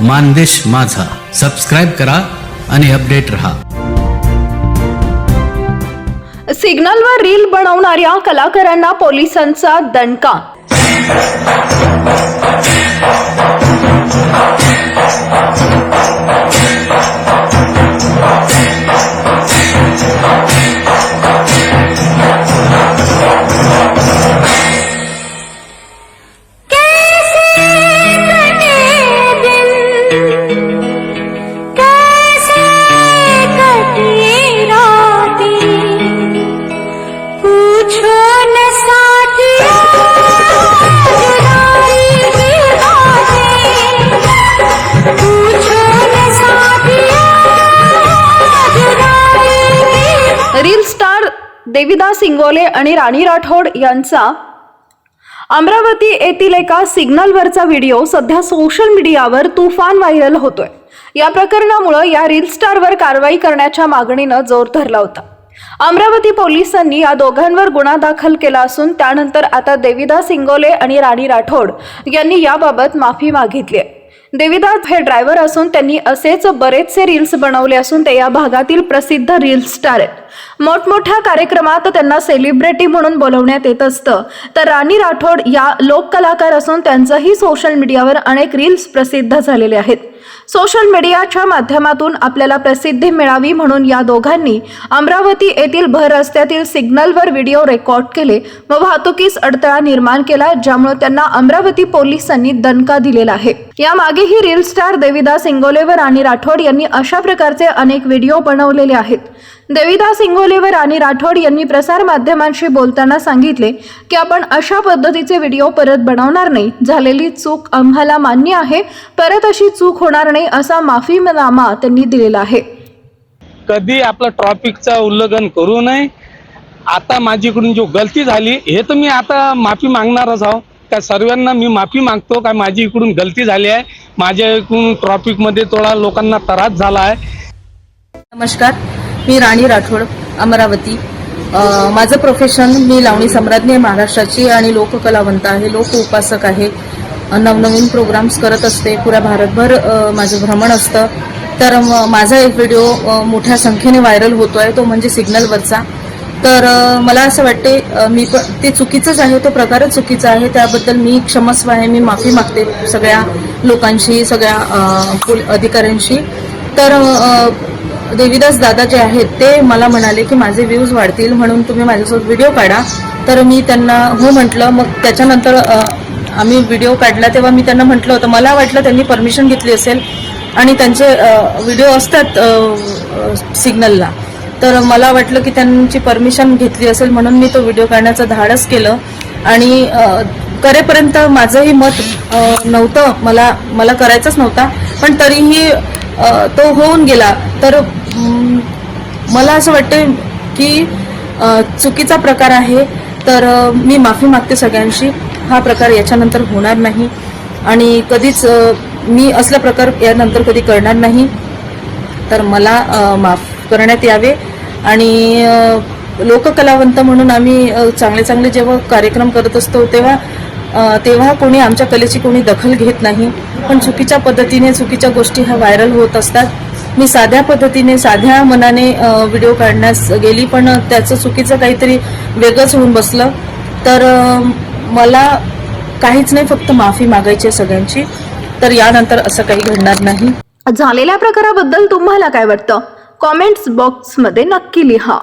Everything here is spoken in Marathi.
मानदेश माझा. सबस्क्राईब करा आणि अपडेट रहा. सिग्नलवर रील बनवणाऱ्या कलाकारांना पोलिसांचा दणका. रील स्टार देविदास इंगोले आणि राणी राठोड यांचा अमरावती येथील एका सिग्नलवरचा व्हिडिओ सध्या सोशल मीडियावर तुफान व्हायरल होतोय. या प्रकरणामुळे या रील स्टारवर कारवाई करण्याच्या मागणीनं जोर धरला होता. अमरावती पोलिसांनी या दोघांवर गुन्हा दाखल केला असून त्यानंतर आता देविदास इंगोले आणि राणी राठोड यांनी याबाबत माफी मागितली. आहे देविदास हे ड्रायव्हर असून त्यांनी असेच बरेचसे रील्स बनवले असून ते या भागातील प्रसिद्ध रील स्टार आहेत. मोठमोठ्या कार्यक्रमात त्यांना सेलिब्रिटी म्हणून बोलवण्यात येत असतं. तर राणी राठोड या लोक कलाकार असून त्यांचंही सोशल मीडियावर अनेक रील्स प्रसिद्ध झालेले आहेत. सोशल मीडियाच्या माध्यमातून आपल्याला प्रसिद्धी मिळावी म्हणून या दोघांनी अमरावती येथील भर रस्त्यातील सिग्नलवर व्हिडिओ रेकॉर्ड केले व वाहतुकीस अडथळा निर्माण केला ज्यामुळे त्यांना अमरावती पोलिसांनी दणका दिलेला आहे. यामागेही रील स्टार देविदास इंगोले व राणी राठोड यांनी अशा प्रकारचे अनेक व्हिडिओ बनवलेले आहेत. देविदास इंगोले व राणी राठोड यांनी प्रसार माध्यमांशी बोलताना सांगितले की आपण अशा पद्धतीचे व्हिडिओ परत बनवणार नाही. झालेली चूक आम्हाला मान्य आहे. परत अशी चूक होणार नाही असा माफीनामा त्यांनी दिलेला आहे. कधी आपलं ट्रॉफिकचं उल्लंघन करू नये. आता माझीकडून जो गलती झाली हे तर मी आता माफी मागणारच आहो. त्या सर्वांना मी माफी मागतो काय माझी इकडून गलती झाली आहे. माझ्या इकडून ट्रॉफिकमध्ये थोडा लोकांना त्रास झाला आहे. नमस्कार मी राणी राठोड अमरावती. माझं प्रोफेशन मी लावणी सम्राज्ञी आहे महाराष्ट्राची आणि लोककलावंत आहे लोक उपासक आहे. नवनवीन प्रोग्राम्स करत असते पुऱ्या भारतभर माझं भ्रमण असतं. तर माझा एक व्हिडिओ मोठ्या संख्येने व्हायरल होतो आहे तो म्हणजे सिग्नलवरचा. तर मला असं वाटते मी पण ते चुकीचंच आहे तो प्रकारच चुकीचा आहे. त्याबद्दल मी क्षमस्व आहे मी माफी मागते सगळ्या लोकांशी सगळ्या पोल- अधिकाऱ्यांशी. तर देवीदास दादा जे आहेत ते मला म्हणाले की माझे व्ह्यूज वाढतील म्हणून तुम्ही माझ्यासोबत व्हिडिओ काढा. तर मी त्यांना हो म्हटलं मग त्याच्यानंतर आम्ही व्हिडिओ काढला तेव्हा मी त्यांना म्हटलं होतं. मला वाटलं त्यांनी परमिशन घेतली असेल आणि त्यांचे व्हिडिओ असतात सिग्नलला. तर मला वाटलं की त्यांची परमिशन घेतली असेल म्हणून मी तो व्हिडिओ काढण्याचं धाडस केलं. आणि करेपर्यंत माझंही मत नव्हतं. मला मला करायचंच नव्हता. पण तरीही तो होऊन गेला. तर मला असं वाटते की चुकीचा प्रकार आहे. तर मी माफी मागते सगळ्यांशी. हा प्रकार याच्यानंतर होणार नाही. आणि कधीच मी असला प्रकार यानंतर कधी करणार नाही. तर मला माफ करण्यात यावे. आणि लोककलावंत म्हणून आम्ही चांगले चांगले जेव्हा कार्यक्रम करत असतो तेव्हा तेव्हा कोणी आमच्या कलेची कोणी दखल घेत नाही. पण चुकीच्या पद्धतीने चुकीच्या गोष्टी ह्या व्हायरल होत असतात. मी साध्या पद्धतीने साध्या मनाने व्हिडिओ काढण्यास गेली पण त्याचं चुकीचं काहीतरी वेगळंच होऊन बसलं. तर मला काहीच नाही फक्त माफी मागायची आहे सगळ्यांची. तर यानंतर असं काही घडणार नाही. झालेल्या प्रकाराबद्दल तुम्हाला काय वाटतं? कॉमेंट्स बॉक्समध्ये नक्की लिहा.